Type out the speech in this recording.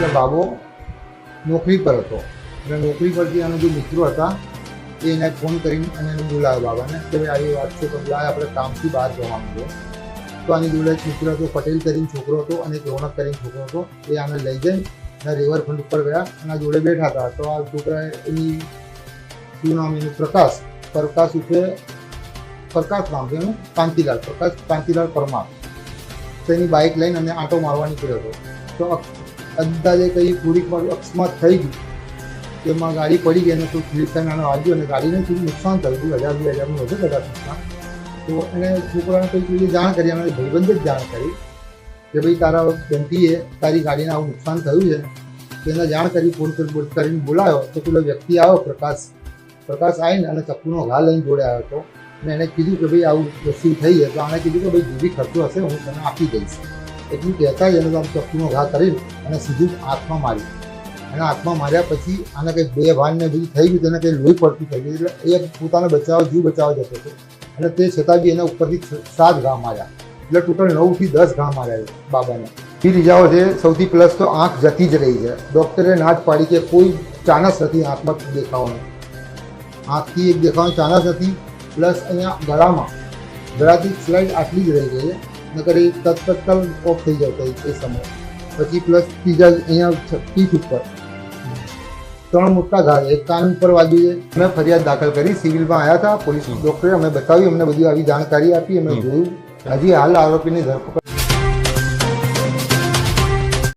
કે બાબો નોકરી પર હતો. અને નોકરી પરથી એના જે મિત્રો હતા, એ એને ફોન કરીને અને એને બોલાવ્યો બાબાને કે ભાઈ આવી વાત છે, તો બોલાય આપણે કામથી બહાર જવાનું છે. તો આની જોડે એક મિત્ર હતો, પટેલ કરીને છોકરો હતો અને રોનક કરીને છોકરો હતો. એ આને લઈ જઈ અને રિવરફ્રન્ટ ઉપર ગયા. અને જોડે બેઠા હતા. તો આ છોકરાએ એની શું નામ, એનું પ્રકાશ પ્રકાશ ઉઠે, પ્રકાશ નામ છે એનું, કાંતિલાલ, પ્રકાશ કાંતિલાલ પરમાર. તો એની બાઇક લઈને અને આંટો મારવા નીકળ્યો હતો. તો અંદાજે કંઈ થોડીક અકસ્માત થઈ ગઈ તેમાં ગાડી પડી ગઈ અને કોઈ સ્લીપ નાનો વાગ્યો અને ગાડીને થોડું નુકસાન થયું હતું, હજાર, બે હજારનું વધુ કદાચ નુકસાન. તો એને છોકરાને કંઈ કોઈએ જાણ કરી અને ભાઈબંધ જ જાણ કરી કે ભાઈ તારા બેનટીએ તારી ગાડીને આવું નુકસાન થયું છે. તેને જાણ કરી, ફોન કરી કરીને બોલાયો. તો પેલો વ્યક્તિ આવ્યો, પ્રકાશ. પ્રકાશ આવીને અને ચપ્પુનો ઘા લઈને જોડે આવ્યો હતો. અને એણે કીધું કે ભાઈ આવું વસ્તુ થઈ છે. તો આણે કીધું કે ભાઈ જે બી ખર્ચો હશે, હું તને આપી દઈશ. એટલું કહેતા જ એને આમ ચપ્પુનો ઘા કરી અને સીધું જ હાથમાં માર્યું અને હાથમાં માર્યા પછી આને કંઈક બે ભાનને બધું થઈ ગયું, તેને કંઈ લોહી પડતી થઈ ગઈ એટલે એ પોતાને બચાવ, જીવ બચાવવા જતો હતો અને તે છતાં બી એના ઉપરથી સાત ઘા માર્યા. એટલે ટોટલ નવથી દસ ઘા માર્યા બાબાને. ફી ઇજાઓ છે, સૌથી પ્લસ તો આંખ જતી જ રહી છે. ડૉક્ટરે ના જ પાડી કે કોઈ ચાનસ નથી આંખમાં દેખાવાનું. આંખથી એક દેખાવાનો ચાનસ નથી, પ્લસ અહીંયા ગળામાં, ગળાથી સ્લાઇડ આટલી જ રહી ગઈ છે. નકર એ તત્કાલ ઓફ થઈ જતો એ સમય. પછી પ્લસ ત્રીજા અહીંયા છ- પીઠ ઉપર. ત્રણ મોટા ઘા છે. એક કાન ઉપર વાગ્યું છે. અમે ફરિયાદ દાખલ કરી સિવિલમાં આવ્યા હતા પોલીસ ડોક્ટરે અમે બતાવ્યું અમને બધી આવી જાણકારી આપી અમે જોયું. હજી હાલ આરોપીની ધરપકડ